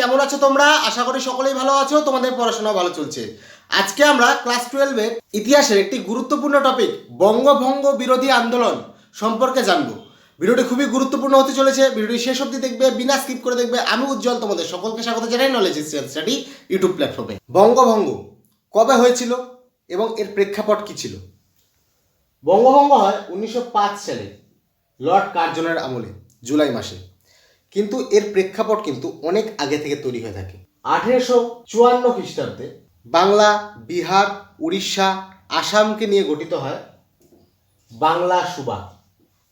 কেমন আছো তোমরা? আশা করি সকলেই ভালো আছো, তোমাদের পড়াশোনা ভালো চলছে। আজকে আমরা ক্লাস টুয়েলভের ইতিহাসের একটি গুরুত্বপূর্ণ টপিক বঙ্গভঙ্গ বিরোধী আন্দোলন সম্পর্কে জানব। ভিডিওটি খুবই গুরুত্বপূর্ণ হতে চলেছে, ভিডিওটি শেষ অবধি দেখবে, বিনা স্কিপ করে দেখবে। আমি উজ্জ্বল, তোমাদের সকলকে স্বাগত জানাই নলেজ স্টাডি ইউটিউব প্ল্যাটফর্মে বঙ্গভঙ্গ কবে হয়েছিল এবং এর প্রেক্ষাপট কি ছিল? বঙ্গভঙ্গ হয় উনিশশো পাঁচ সালে, লর্ড কার্জনের আমলে, জুলাই মাসে। কিন্তু এর প্রেক্ষাপট কিন্তু অনেক আগে থেকে তৈরি হয়ে থাকে। আঠেরোশো চুয়ান্ন খ্রিস্টাব্দে বাংলা বিহার উড়িষ্যা আসামকে নিয়ে গঠিত হয় বাংলা সুবা।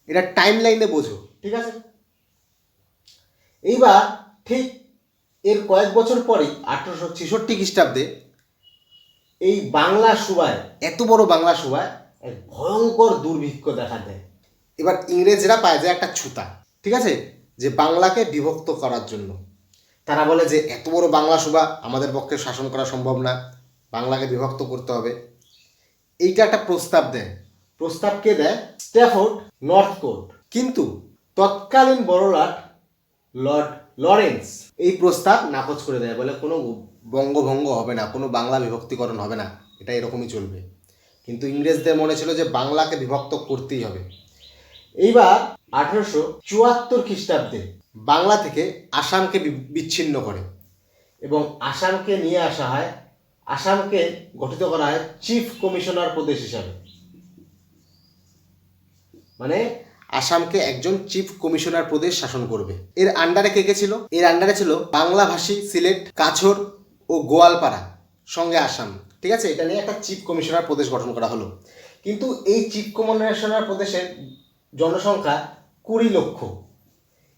এটা টাইম লাইনে বোঝো। ঠিক আছে? এইবার ঠিক এর কয়েক বছর পরেই আঠেরোশো ছেষট্টি খ্রিস্টাব্দে এই বাংলা সুবায় এত বড় বাংলা সুবায় এক ভয়ঙ্কর দুর্ভিক্ষ দেখা দেয়। এবার ইংরেজরা পায় যায় একটা ছুতা। ঠিক আছে? যে বাংলাকে বিভক্ত করার জন্য। তারা বলে যে, এত বড় বাংলা সভা আমাদের পক্ষে শাসন করা সম্ভব না। বাংলাকে বিভক্ত করতে হবে। এইটা একটা প্রস্তাব দেয়। প্রস্তাব কে দেয়? স্ট্যাফোর্ড নর্থ কোর্ট কিন্তু তৎকালীন বড়লাট লর্ড লরেন্স এই প্রস্তাব নাকচ করে দেয়। বলে, কোনো বঙ্গভঙ্গ হবে না, কোনো বাংলা বিভক্তিকরণ হবে না। এটা এরকমই চলবে। কিন্তু ইংরেজদের মনে ছিল যে, বাংলাকে বিভক্ত করতেই হবে। এইবার আঠারোশো চুয়াত্তর খ্রিস্টাব্দে বাংলা থেকে আসামকে বিচ্ছিন্ন করে এবং আসামকে নিয়ে আসা হয়, আসামকে গঠিত করা হয় চিফ কমিশনার প্রদেশ হিসাবে। মানে আসামকে একজন চিফ কমিশনার প্রদেশ শাসন করবে। এর আন্ডারে কে কে ছিল? এর আন্ডারে ছিল বাংলাভাষী, সিলেট কাছর ও গোয়ালপাড়া সঙ্গে আসাম। ঠিক আছে? এটা নিয়ে একটা চিফ কমিশনার প্রদেশ গঠন করা হলো। কিন্তু এই চিফ কমিশনার প্রদেশের জনসংখ্যা কুড়ি লক্ষ।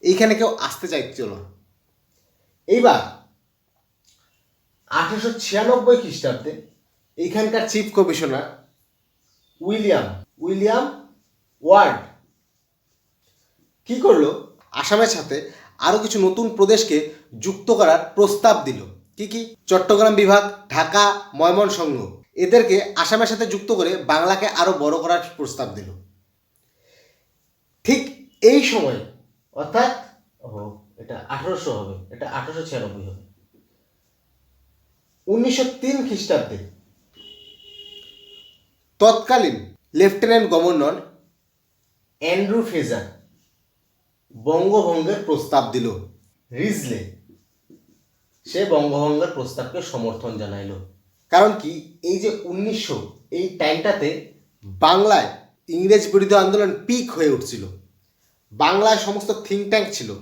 এইখানে কেউ আসতে চাইছিল না। এইবার আঠারোশো ছিয়ানব্বই খ্রিস্টাব্দে এইখানকার chief commissioner William William Ward কি করল? আসামের সাথে আরও কিছু নতুন প্রদেশকে যুক্ত করার প্রস্তাব দিল। কি কি? চট্টগ্রাম বিভাগ, ঢাকা, ময়মনসিংহ। এদেরকে আসামের সাথে যুক্ত করে বাংলাকে আরও বড় করার প্রস্তাব দিল। ঠিক এই সময়, অর্থাৎ ও এটা আঠারোশো হবে, এটা আঠারোশো ছিয়ানব্বই হবে। উনিশশো তিন খ্রিস্টাব্দে তৎকালীন লেফটেন্যান্ট গভর্নর অ্যান্ড্রু ফেজার বঙ্গভঙ্গের প্রস্তাব দিল। রিজলে সে বঙ্গভঙ্গের প্রস্তাবকে সমর্থন জানাইল। কারণ কি, এই যে উনিশশো, এই টাইমটাতে বাংলায় ইংরেজ বিরোধী আন্দোলন পিক হয়ে উঠছিল। বাংলায় সমস্ত থিঙ্ক ট্যাঙ্ক ছিল।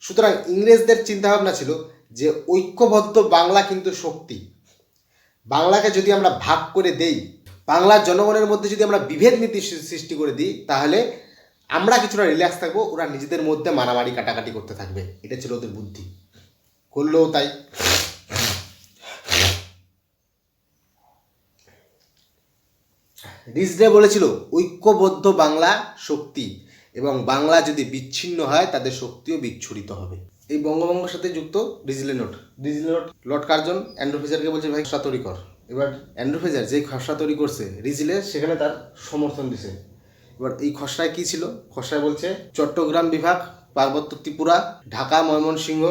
সুতরাং ইংরেজদের চিন্তাভাবনা ছিল যে ঐক্যবদ্ধ বাংলা কিন্তু শক্তি। বাংলাকে যদি আমরা ভাগ করে দেই, বাংলার জনগণের মধ্যে যদি আমরা বিভেদ নীতি সৃষ্টি করে দিই, তাহলে আমরা কিছুটা রিল্যাক্স থাকব, ওরা নিজেদের মধ্যে মারামারি কাটাকাটি করতে থাকবে। এটা ছিল ওদের বুদ্ধি। করলেও তাই। রিজডে বলেছিল, ঐক্যবদ্ধ বাংলা শক্তি। এবং বাংলা যদি বিচ্ছিন্ন হয়, তাদের শক্তিও বিচ্ছুরিত হবে। এই বঙ্গভঙ্গের সাথে যুক্ত Risley note. Risley note, Lord Curzon, Andrew ফেজারকে বলছে, ভাই, খসড়া তৈরি কর। এবার অ্যান্ড্রু ফেজার যে খসড়া তৈরি করছে, রিজলে সেখানে তার সমর্থন দিছে। এবার এই খসড়ায় কি ছিল? খসড়ায় বলছে, চট্টগ্রাম বিভাগ, পার্বত্য ত্রিপুরা, ঢাকা, ময়মনসিংহ,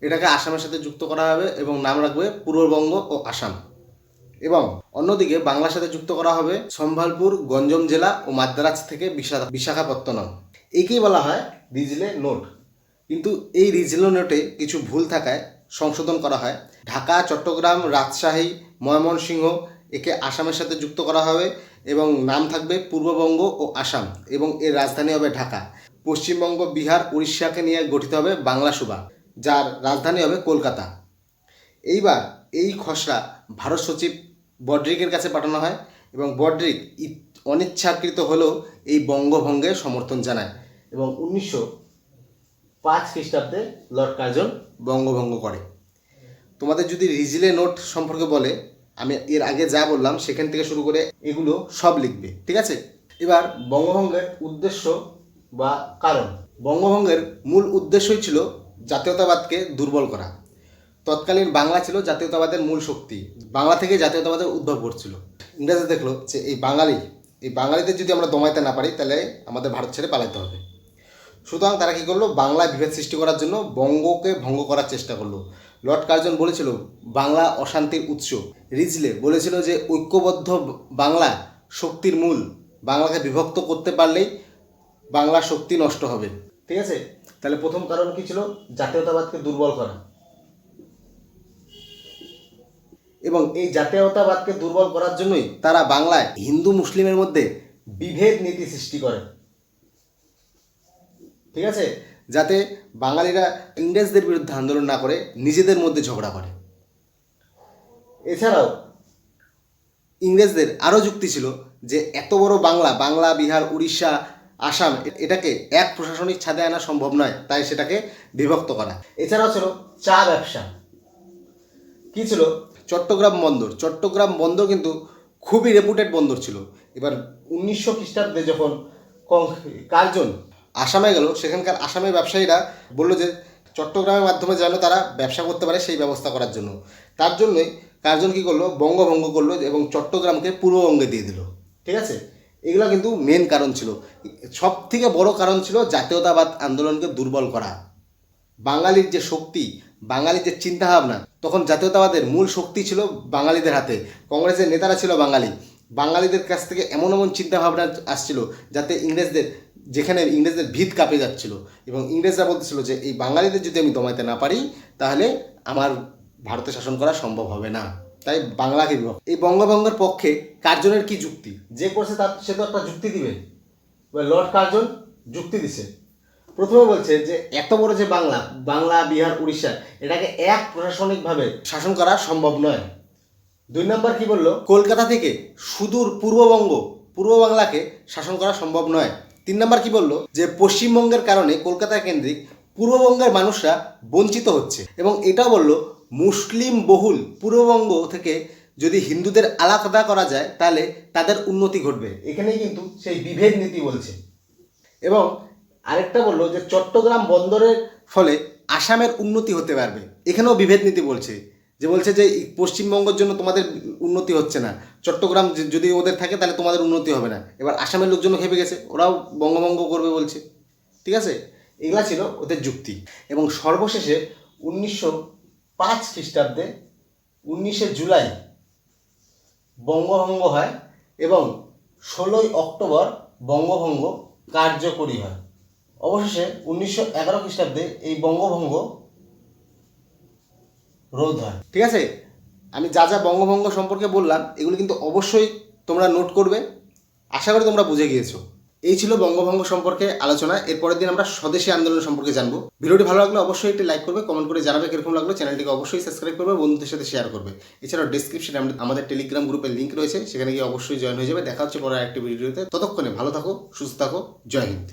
এটাকে আসামের সাথে যুক্ত করা হবে এবং নাম রাখবে পূর্ববঙ্গ ও আসাম। এবং অন্যদিকে বাংলার সাথে যুক্ত করা হবে সম্ভালপুর, গঞ্জম জেলা ও মাদ্রাজ থেকে বিশা- বিশাখাপত্তনম। একেই বলা হয় রিজলে নোট। কিন্তু এই রিজলে নোটে কিছু ভুল থাকায় সংশোধন করা হয়। ঢাকা, চট্টগ্রাম, রাজশাহী, ময়মনসিংহ একে আসামের সাথে যুক্ত করা হবে এবং নাম থাকবে পূর্ববঙ্গ ও আসাম এবং এর রাজধানী হবে ঢাকা। পশ্চিমবঙ্গ, বিহার, উড়িষ্যাকে নিয়ে গঠিত হবে বাংলা সুবা, যার রাজধানী হবে কলকাতা। এইবার এই খসড়া ভারত সচিব বড্রিকের কাছে পাঠানো হয় এবং বড্রিক অনিচ্ছাকৃত হলেও এই বঙ্গভঙ্গের সমর্থন জানায় এবং উনিশশো পাঁচ খ্রিস্টাব্দে লর্ড কার্জন বঙ্গভঙ্গ করে। তোমাদের যদি রিজলে নোট সম্পর্কে বলে, আমি এর আগে যা বললাম সেখান থেকে শুরু করে এগুলো সব লিখবে, ঠিক আছে? এবার বঙ্গভঙ্গের উদ্দেশ্য বা কারণ। বঙ্গভঙ্গের মূল উদ্দেশ্যই ছিল জাতীয়তাবাদকে দুর্বল করা। তৎকালীন বাংলা ছিল জাতীয়তাবাদের মূল শক্তি। বাংলা থেকে জাতীয়তাবাদের উদ্ভব ঘটছিল। ইংরেজি দেখল যে এই বাঙালি, এই বাঙালিদের যদি আমরা দমাইতে না পারি, তাহলে আমাদের ভারত ছেড়ে পালাতে হবে। সুতরাং তারা কী করল? বাংলায় বিভেদ সৃষ্টি করার জন্য বঙ্গকে ভঙ্গ করার চেষ্টা করল। লর্ড কার্জন বলেছিল, বাংলা অশান্তির উৎস। রিজলে বলেছিল যে, ঐক্যবদ্ধ বাংলা শক্তির মূল। বাংলাকে বিভক্ত করতে পারলেই বাংলা শক্তি নষ্ট হবে। ঠিক আছে? তাহলে প্রথম কারণ কি ছিল? জাতীয়তাবাদকে দুর্বল করা। এবং এই জাতীয়তাবাদকে দুর্বল করার জন্যই তারা বাংলায় হিন্দু মুসলিমের মধ্যে বিভেদ নীতি সৃষ্টি করে। ঠিক আছে? যাতে বাঙালিরা ইংরেজদের বিরুদ্ধে আন্দোলন না করে, নিজেদের মধ্যে ঝগড়া করে। এছাড়াও, ইংরেজদের আরও যুক্তি ছিল যে এত বড় বাংলা বাংলা, বিহার, উড়িষ্যা, আসাম, এটাকে এক প্রশাসনিক ছাদে আনা সম্ভব নয়, তাই সেটাকে বিভক্ত করা। এছাড়াও ছিল চা ব্যবসা। কি ছিল? চট্টগ্রাম বন্দর। চট্টগ্রাম বন্দর কিন্তু খুবই রেপুটেড বন্দর ছিল। এবার উনিশশো খ্রিস্টাব্দে যখন কার্জন আসামে গেল, সেখানকার আসামের ব্যবসায়ীরা বলল যে, চট্টগ্রামের মাধ্যমে যেন তারা ব্যবসা করতে পারে সেই ব্যবস্থা করার জন্য। তার জন্যই কার্জন কী করল? বঙ্গভঙ্গ করল এবং চট্টগ্রামকে পূর্ববঙ্গে দিয়ে দিল। ঠিক আছে? এগুলো কিন্তু মেন কারণ ছিল। সব থেকে বড় কারণ ছিল জাতীয়তাবাদ আন্দোলনকে দুর্বল করা। বাঙালির যে শক্তি বাঙালির যে চিন্তাভাবনা। তখন জাতীয়তাবাদের মূল শক্তি ছিল বাঙালিদের হাতে। কংগ্রেসের নেতারা ছিল বাঙালি। বাঙালিদের কাছ থেকে এমন এমন চিন্তাভাবনা আসছিল যাতে ইংরেজদের, যেখানে ইংরেজদের ভিত কাঁপে যাচ্ছিল। এবং ইংরেজরা বলতেছিল যে, এই বাঙালিদের যদি আমি দমাইতে না পারি, তাহলে আমার ভারতে শাসন করা সম্ভব হবে না। তাই বাংলাকে বিভক্ত। এই বঙ্গভঙ্গের পক্ষে কার্জনের কি যুক্তি? যে করছে তার, সে তো একটা যুক্তি দিবে। লর্ড কার্জন যুক্তি দিছে। প্রথমে বলছে যে, এত বড় যে বাংলা বাংলা, বিহার, উড়িষ্যা, এটাকে এক প্রশাসনিকভাবে শাসন করা সম্ভব নয়। দুই নম্বর কি বলল? কলকাতা থেকে সুদূর পূর্ববঙ্গ, পূর্ব বাংলাকে শাসন করা সম্ভব নয়। তিন নম্বর কি বলল? যে পশ্চিমবঙ্গের কারণে কলকাতা কেন্দ্রিক পূর্ববঙ্গের মানুষরা বঞ্চিত হচ্ছে। এবং এটাও বলল, মুসলিম বহুল পূর্ববঙ্গ থেকে যদি হিন্দুদের আলাদা করা যায়, তাহলে তাদের উন্নতি ঘটবে। এখানেই কিন্তু সেই বিভেদ নীতি বলছে। এবং আরেকটা বলল যে চট্টগ্রাম বন্দরের ফলে আসামের উন্নতি হতে পারবে। এখানেও বিভেদ নীতি বলছে। যে বলছে যে পশ্চিমবঙ্গের জন্য তোমাদের উন্নতি হচ্ছে না। চট্টগ্রাম যদি ওদের থাকে তাহলে তোমাদের উন্নতি হবে না। এবার আসামের লোকজন খেপে গেছে। ওরাও বঙ্গভঙ্গ করবে বলছে। ঠিক আছে? এগুলা ছিল ওদের যুক্তি। এবং সর্বশেষে উনিশশো পাঁচ খ্রিস্টাব্দে উনিশে জুলাই বঙ্গভঙ্গ হয় এবং ষোলোই অক্টোবর বঙ্গভঙ্গ কার্যকরী হয়। অবশেষে উনিশশো এগারো খ্রিস্টাব্দে এই বঙ্গভঙ্গ রোধ হয়। ঠিক আছে? আমি যা যা বঙ্গভঙ্গ সম্পর্কে বললাম, এগুলো কিন্তু অবশ্যই তোমরা নোট করবে। আশা করি তোমরা বুঝে গিয়েছো। এই ছিল বঙ্গভঙ্গ সম্পর্কে আলোচনা। এরপরের দিন আমরা স্বদেশী আন্দোলন সম্পর্কে জানব। ভিডিওটি ভালো লাগলে অবশ্যই একটি লাইক করবে কমেন্ট করে জানাবে কীরকম লাগল। চ্যানেলটিকে অবশ্যই সাবস্ক্রাইব করবে, বন্ধুদের সাথে শেয়ার করবে। এছাড়াও ডিসক্রিপশনে আমাদের টেলিগ্রাম গ্রুপের লিঙ্ক রয়েছে। সেখানে গিয়ে অবশ্যই জয়েন হয়ে যাবে। দেখা হচ্ছে পরে একটি ভিডিওতে। ততক্ষণে ভালো থাকো, সুস্থ থাকো। জয় হিন্দ।